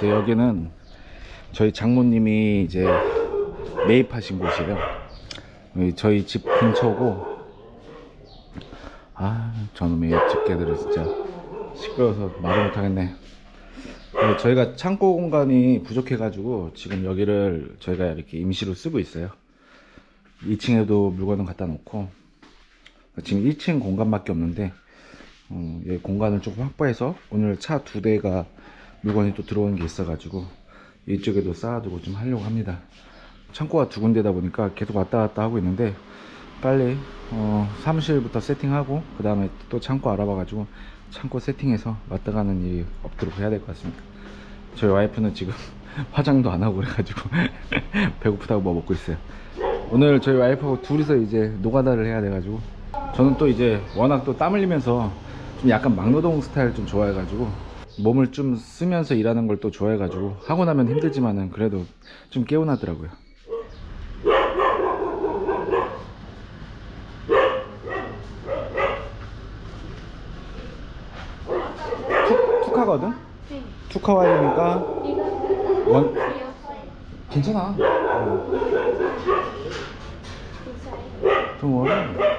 이제 여기는 저희 장모님이 이제 매입하신 곳이에요. 저희 집 근처고 아 저놈의 옆집 개들은 진짜 시끄러워서 말을 못하겠네. 네, 저희가 창고 공간이 부족해 가지고 지금 여기를 저희가 이렇게 임시로 쓰고 있어요. 2층에도 물건을 갖다 놓고 지금 1층 공간밖에 없는데 어, 공간을 조금 확보해서 오늘 차 두 대가 물건이 또 들어오는 게 있어가지고 이쪽에도 쌓아두고 좀 하려고 합니다. 창고가 두 군데다 보니까 계속 왔다 갔다 하고 있는데 빨리 어, 사무실부터 세팅하고 그 다음에 또 창고 알아봐 가지고 창고 세팅해서 왔다 가는 일이 없도록 해야 될 것 같습니다. 저희 와이프는 지금 화장도 안 하고 그래가지고 배고프다고 뭐 먹고 있어요. 오늘 저희 와이프하고 둘이서 이제 노가다를 해야 돼가지고 저는 또 이제 워낙 또 땀 흘리면서 좀 약간 막노동 스타일 좀 좋아해가지고 몸을 좀 쓰면서 일하는 걸 또 좋아해가지고 하고 나면 힘들지만은 그래도 좀 개운하더라고요. 툭, 툭하거든? 네. 툭하 와이니까 원. 괜찮아. 좀 워리.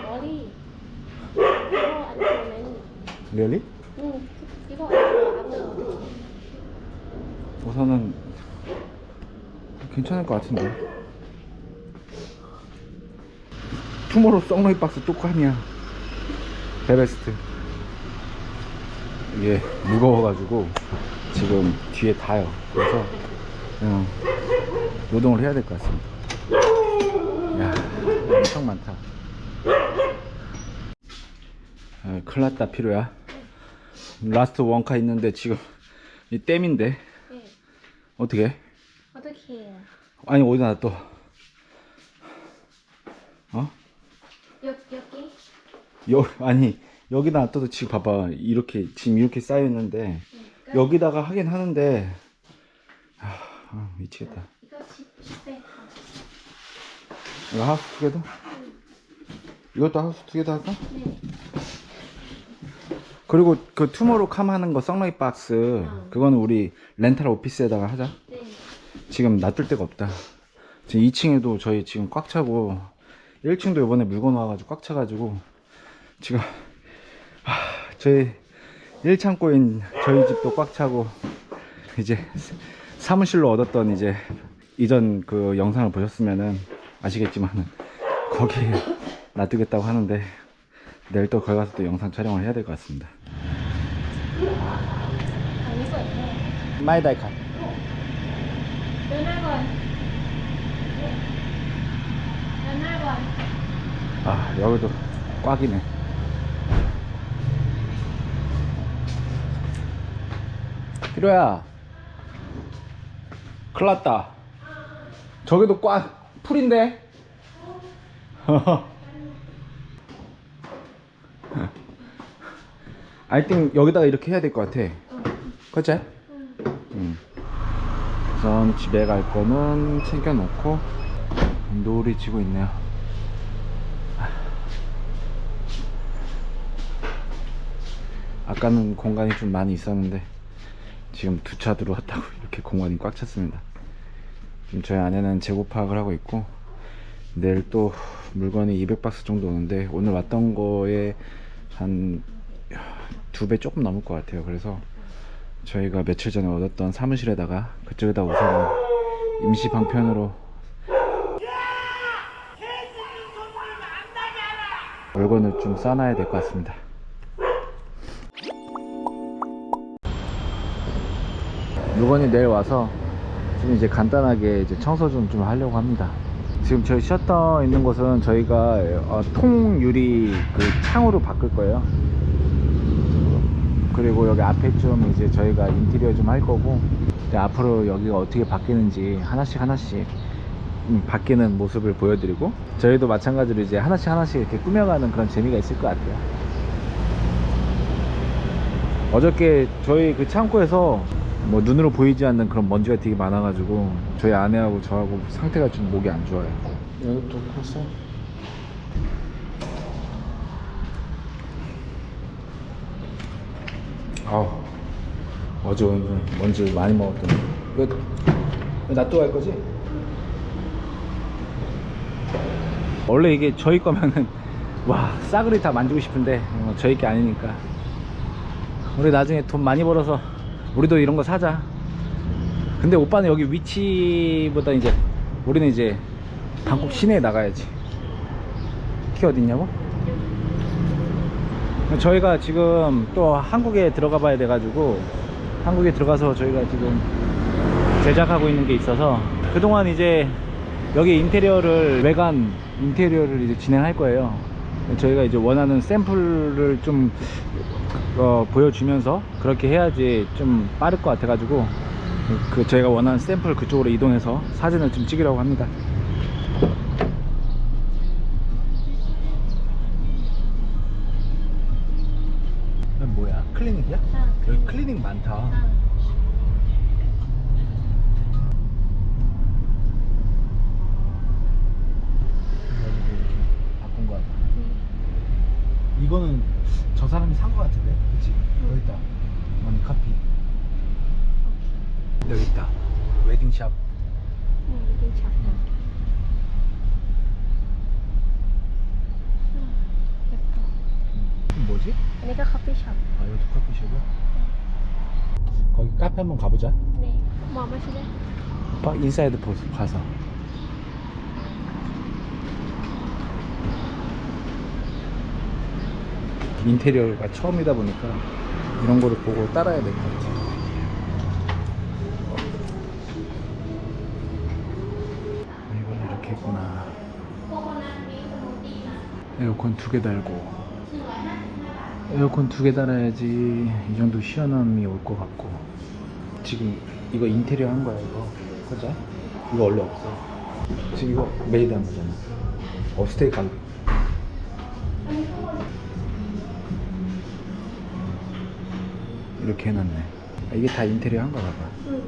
머리. 좋으면. really? 우선은 괜찮을 것 같은데. 투모로우 썬라이 박스 뚜껑이야. 베베스트. 이게 무거워가지고 지금 뒤에 닿아요. 그래서 그냥 노동을 해야 될 것 같습니다. 야, 엄청 많다. 아, 큰일 났다, 필요야. 라스트 원카 있는데 지금 이 댐인데 네. 어떻게? 어떻게 해요? 아니 어디다 놔 또? 어? 여, 여기? 여 아니 여기다 놔둬도 지금 봐봐 이렇게 지금 이렇게 쌓여 있는데 네. 여기다가 하긴 하는데 아, 아, 미치겠다. 이거 집, 집에. 이거 하우스 투게더? 이것도 하우스 투게더 할까? 네. 그리고 그 투모로우 캄 하는 거 썬라이 박스 응. 그거는 우리 렌탈 오피스에다가 하자. 네. 지금 놔둘 데가 없다. 지금 2층에도 저희 지금 꽉 차고 1층도 이번에 물건 와가지고 꽉 차가지고 지금 하, 저희 1창고인 저희 집도 꽉 차고 이제 사무실로 얻었던 이제 이전 그 영상을 보셨으면은 아시겠지만 거기에 놔두겠다고 하는데 내일 또 거기 가서 또 영상 촬영을 해야 될 것 같습니다. 연락원. 연락원. 아 여기도 꽉이네 필요야 큰일 났다 저기도 꽉 풀인데 I think 여기다가 이렇게 해야 될 것 같아 그치? 응. 우선 집에 갈 거는 챙겨놓고 노을이 지고 있네요 아까는 공간이 좀 많이 있었는데 지금 두 차 들어왔다고 이렇게 공간이 꽉 찼습니다. 지금 저희 아내는 재고 파악을 하고 있고 내일 또 물건이 200박스 정도 오는데 오늘 왔던 거에 한 두 배 조금 넘을 것 같아요. 그래서 저희가 며칠 전에 얻었던 사무실에다가 그쪽에다 우선 임시 방편으로 물건을 좀 싸놔야 될 것 같습니다. 물건이 내일 와서 좀 이제 간단하게 이제 청소 좀, 좀 하려고 합니다. 지금 저희 셔터 있는 곳은 저희가 어, 통유리 그 창으로 바꿀 거예요. 그리고 여기 앞에 좀 이제 저희가 인테리어 좀 할 거고 앞으로 여기가 어떻게 바뀌는지 하나씩 하나씩 음, 바뀌는 모습을 보여드리고 저희도 마찬가지로 이제 하나씩 하나씩 이렇게 꾸며가는 그런 재미가 있을 것 같아요. 어저께 저희 그 창고에서 뭐 눈으로 보이지 않는 그런 먼지가 되게 많아가지고 저희 아내하고 저하고 상태가 좀 목이 안 좋아요. 여기 또 컸어? 아우 어제 오늘 먼지 많이 먹었더니 이거 이거 놔두고 갈 거지? 원래 이게 저희 거면은 와 싸그리 다 만지고 싶은데 어, 저희 게 아니니까 우리 나중에 돈 많이 벌어서 우리도 이런 거 사자 근데 오빠는 여기 위치보다 이제 우리는 이제 방콕 시내에 나가야지 키 어딨냐고? 저희가 지금 또 한국에 들어가 봐야 돼가지고 한국에 들어가서 저희가 지금 제작하고 있는 게 있어서 그동안 이제 여기 인테리어를 외관 인테리어를 이제 진행할 거예요. 저희가 이제 원하는 샘플을 좀 어, 보여주면서 그렇게 해야지 좀 빠를 것 같아 가지고 그 저희가 원하는 샘플 그쪽으로 이동해서 사진을 좀 찍으려고 합니다 이건 뭐야 클리닉이야? 아, 여기 클리닉 많다 아. 바꾼 거 같아 이거는 저 사람이 산 거 같은데 그치? 여기 있다 머니 커피 여기 있다 웨딩샵 응, 이게 작다. 음, 예뻐. 이건 뭐지? 여기가 커피숍. 아 이것도 커피숍이야? 거기 카페 한번 가보자 네. 뭐 마시래? 오빠 인사이드 포스 가서 인테리어가 처음이다 보니까 이런 거를 보고 따라야 될 것 같아 이건 이렇게 했구나. 에어컨 두 개 달고. 에어컨 두 개 달아야지 이 정도 시원함이 올 것 같고. 지금 이거 인테리어 한 거야 이거. 그죠? 이거 원래 없어. 지금 이거 메이드 한 거잖아 업스테이 가격 이렇게 해놨네 아, 이게 다 인테리어 한 거나 봐 응.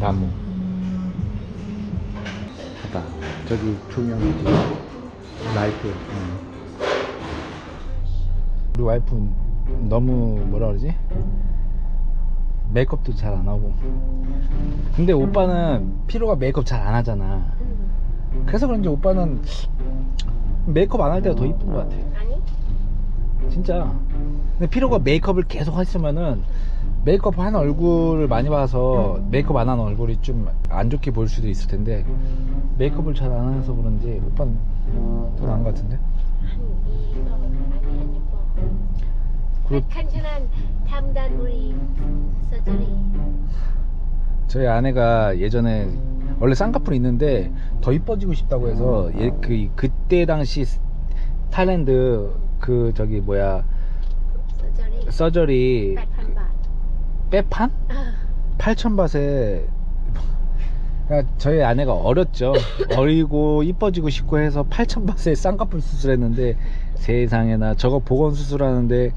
나무 봐봐 저기 조명이지 라이트 응. 우리 와이프 너무 뭐라 그러지 메이크업도 잘 안 하고 근데 오빠는 피로가 메이크업 잘 안 하잖아 응. 그래서 그런지 오빠는 메이크업 안 할 때가 더 이쁜 것 같아 아니? 진짜 근데 피로가 메이크업을 계속 했으면은 메이크업 한 얼굴을 많이 봐서 메이크업 안 한 얼굴이 좀 안 좋게 보일 수도 있을 텐데 메이크업을 잘 안 해서 그런지 오빠는 더 나은 것 같은데 아니, 이거 아니, 안 예뻐. 그 간지난 담단 우리 서저리. 저희 아내가 예전에 원래 쌍꺼풀 있는데 더 이뻐지고 싶다고 해서 얘그 그때 당시 타일랜드 그 저기 뭐야 서저리. 서저리 8,000 바. 빼판? 아, 8,000밭에 그러니까 저희 아내가 어렸죠 어리고 이뻐지고 싶고 해서 8,000밭에 쌍꺼풀 수술했는데 세상에나 저거 보건 수술하는데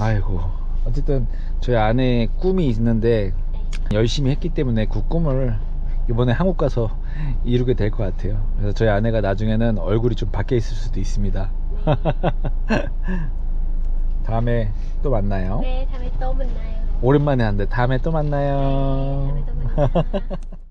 아이고 어쨌든 저희 아내의 꿈이 있는데 열심히 했기 때문에 그 꿈을 이번에 한국 가서 이루게 될 것 같아요 그래서 저희 아내가 나중에는 얼굴이 좀 바뀌어 있을 수도 있습니다 다음에 또 만나요 네, 다음에 또 만나요. 오랜만에 한데 다음에 또 만나요 네, 다음에 또 만나요.